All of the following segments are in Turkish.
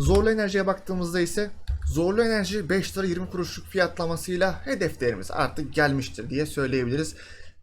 Zorlu enerjiye baktığımızda ise zorlu enerji 5 lira 20 kuruşluk fiyatlamasıyla hedef değerimiz artık gelmiştir diye söyleyebiliriz.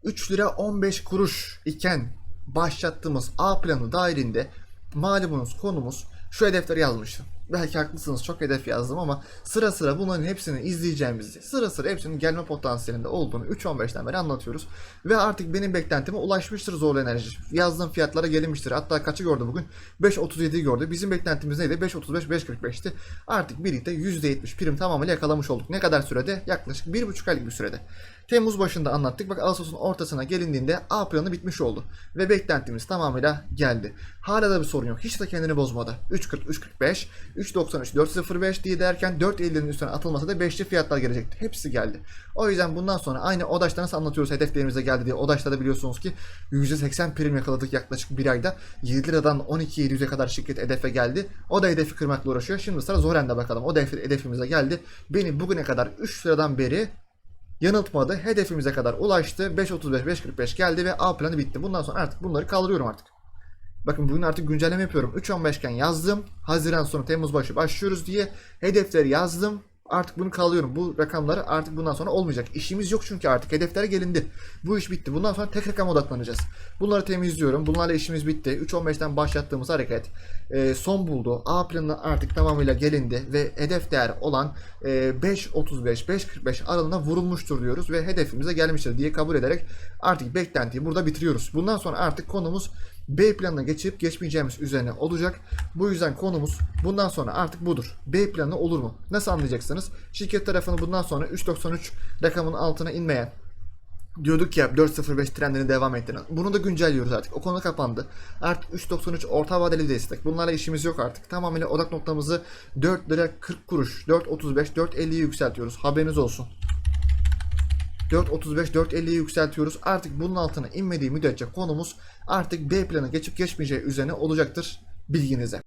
3 lira 15 kuruş iken başlattığımız A planı dahilinde malumunuz konumuz şu hedefleri yazmıştım. Belki haklısınız çok hedef yazdım ama sıra sıra bunların hepsini izleyeceğimizi, sıra sıra hepsinin gelme potansiyelinde olduğunu 3.15'ten beri anlatıyoruz. Ve artık benim beklentime ulaşmıştır zorlu enerji. Yazdığım fiyatlara gelinmiştir. Hatta kaçı gördü bugün? 5.37'yi gördü. Bizim beklentimiz neydi? 5.35, 5.45'ti. Artık birlikte %70 prim tamamıyla yakalamış olduk. Ne kadar sürede? Yaklaşık 1.5 aylık bir sürede. Temmuz başında anlattık. Bak Ağustos'un ortasına gelindiğinde A planı bitmiş oldu. Ve beklentimiz tamamıyla geldi. Hala da bir sorun yok. Hiç de kendini bozmadı. 3.40, 3.45, 3.93, 4.05 diye derken 4.50'nin üstüne atılmasa da 5'li fiyatlar gelecekti. Hepsi geldi. O yüzden bundan sonra aynı ODAŞ'ta nasıl anlatıyoruz hedeflerimize geldi diye. ODAŞ'ta da biliyorsunuz ki %80 prim yakaladık yaklaşık bir ayda. 7 liradan 12.700'e kadar şirket hedefe geldi. O da hedefi kırmakla uğraşıyor. Şimdi sıra Zoren'de bakalım. O da hedef- hedefimize geldi. Beni bugüne kadar 3 liradan beri yanıltmadı. Hedefimize kadar ulaştı. 5.35, 5.45 geldi ve A planı bitti. Bundan sonra artık bunları kaldırıyorum artık. Bakın bugün artık güncelleme yapıyorum. 3.15 iken yazdım. Haziran sonu Temmuz başı başlıyoruz diye hedefleri yazdım. Artık bunu kalıyorum. Bu rakamları artık bundan sonra olmayacak. İşimiz yok çünkü artık. Hedeflere gelindi. Bu iş bitti. Bundan sonra tek rakama odaklanacağız. Bunları temizliyorum. Bunlarla işimiz bitti. 3.15'ten başlattığımız hareket e, son buldu. A planına artık tamamıyla gelindi ve hedef değer olan e, 5.35, 5.45 aralığına vurulmuştur diyoruz ve hedefimize gelmiştir diye kabul ederek artık beklentiyi burada bitiriyoruz. Bundan sonra artık konumuz B planına geçip geçmeyeceğimiz üzerine olacak. Bu yüzden konumuz bundan sonra artık budur. B planı olur mu? Nasıl anlayacaksınız? Şirket tarafını bundan sonra 3.93 rakamın altına inmeyen diyorduk ya 4.05 trendini devam ettiren. Bunu da güncelliyoruz artık. O konu kapandı. Artık 3.93 orta vadeli destek. Bunlarla işimiz yok artık. Tamamıyla odak noktamızı 4 lira 40 kuruş, 4.35, 4.50'yi yükseltiyoruz. Haberiniz olsun. 4.35 4.50'yi yükseltiyoruz. Artık bunun altına inmediği müddetçe konumuz artık B planı geçip geçmeyeceği üzerine olacaktır bilginize.